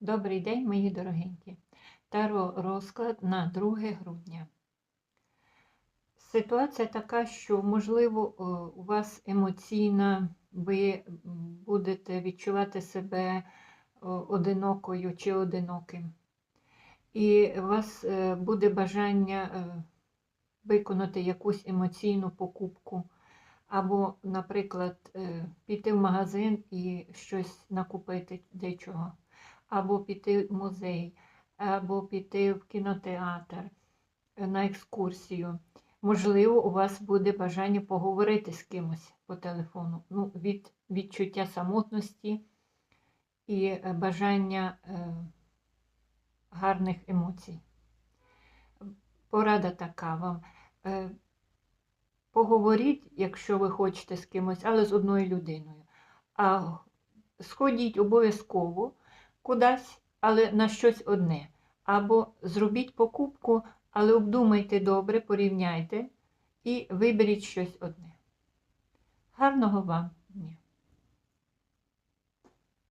Добрий день, мої дорогенькі. Таро розклад на 2 грудня. Ситуація така, що, можливо, у вас емоційна, ви будете відчувати себе одинокою чи одиноким. І у вас е, буде бажання е, виконати якусь емоційну покупку. Або, наприклад, е, піти в магазин і щось накупити дечого або піти в музей, або піти в кінотеатр на екскурсію. Можливо, у вас буде бажання поговорити з кимось по телефону. Ну, від відчуття самотності і е, бажання е, гарних емоцій. Порада така вам. Е, Поговоріть, якщо ви хочете з кимось, але з одною людиною. А сходіть обов'язково кудись, але на щось одне. Або зробіть покупку, але обдумайте добре, порівняйте і виберіть щось одне. Гарного вам!